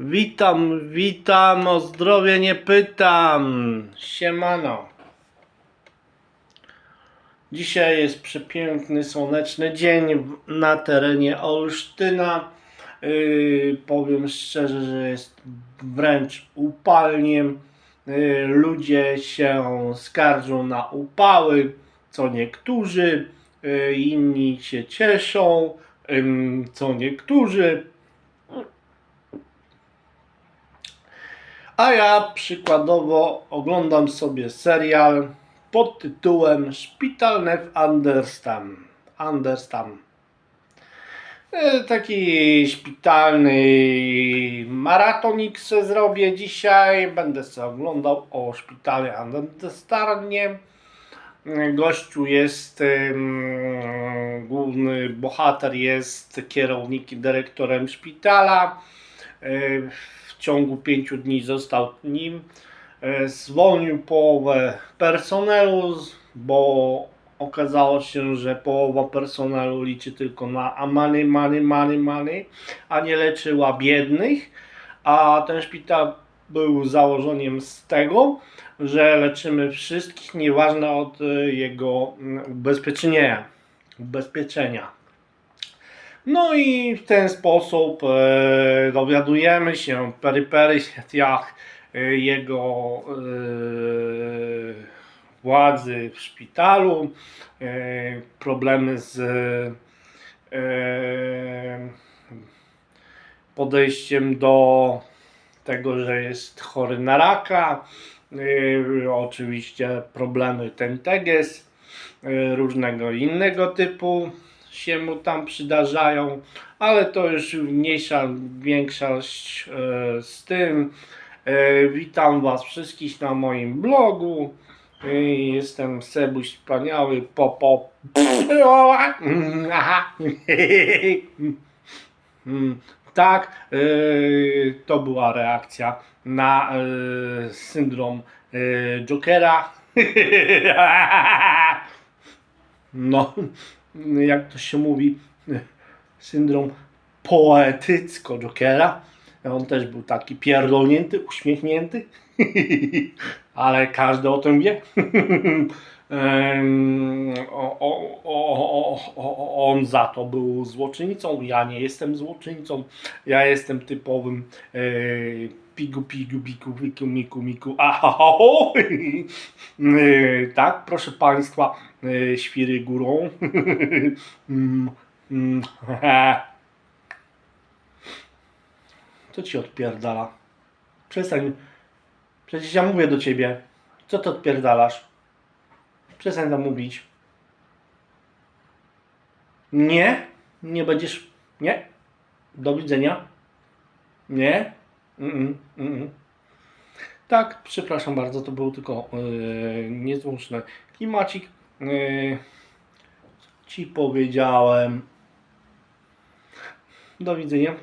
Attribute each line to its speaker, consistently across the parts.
Speaker 1: Witam, witam, o zdrowie nie pytam. Siemano. Dzisiaj jest przepiękny, słoneczny dzień na terenie Olsztyna. Yy, powiem szczerze, że jest wręcz upalnie. Yy, ludzie się skarżą na upały, co niektórzy, yy, inni się cieszą, ym, co niektórzy. A ja przykładowo oglądam sobie serial pod tytułem Szpitalne w Anderstam. Anderstam. E, Taki szpitalny maratonik se zrobię dzisiaj. Będę sobie oglądał o szpitale Anderstarnie. Gościu jest, główny bohater jest kierownikiem, dyrektorem szpitala. W ciągu pięciu dni został nim. Y, Zwolnił połowę personelu, bo okazało się, że połowa personelu liczy tylko na a money, money, money, money, a nie leczyła biednych. A ten szpital był założeniem z tego, że leczymy wszystkich, nieważne od y, jego mm, ubezpieczenia. ubezpieczenia. No i w ten sposób e, dowiadujemy się w peryperiach e, jego e, władzy w szpitalu, e, problemy z e, podejściem do tego, że jest chory na raka, e, oczywiście problemy tenteges, e, różnego innego typu się mu tam przydarzają, ale to już mniejsza większość e, z tym. E, witam Was wszystkich na moim blogu. E, jestem Sebuś Wspaniały, popo. Tak, to była reakcja na syndrom Jokera. No, jak to się mówi, syndrom poetycko-Jokera. On też był taki pierdolnięty, uśmiechnięty, ale każdy o tym wie. On za to był złoczyńcą, ja nie jestem złoczyńcą, ja jestem typowym e, pigu, pigu, biku, wiku, miku, miku, ahaho. E, tak, proszę Państwa, e, świry górą. Mm, mm, Co ci odpierdala? Przestań. Przecież ja mówię do ciebie. Co ty odpierdalasz? Przestań tam mówić. Nie, nie będziesz. Nie. Do widzenia. Nie. Mm-mm, mm-mm. Tak, przepraszam bardzo, to był tylko yy, niezłączny klimacik. Yy, ci powiedziałem. Do widzenia.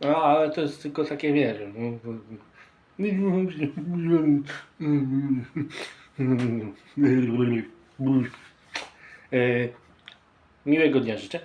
Speaker 1: A, ale to jest tylko takie wiesz. E, miłego dnia życzę.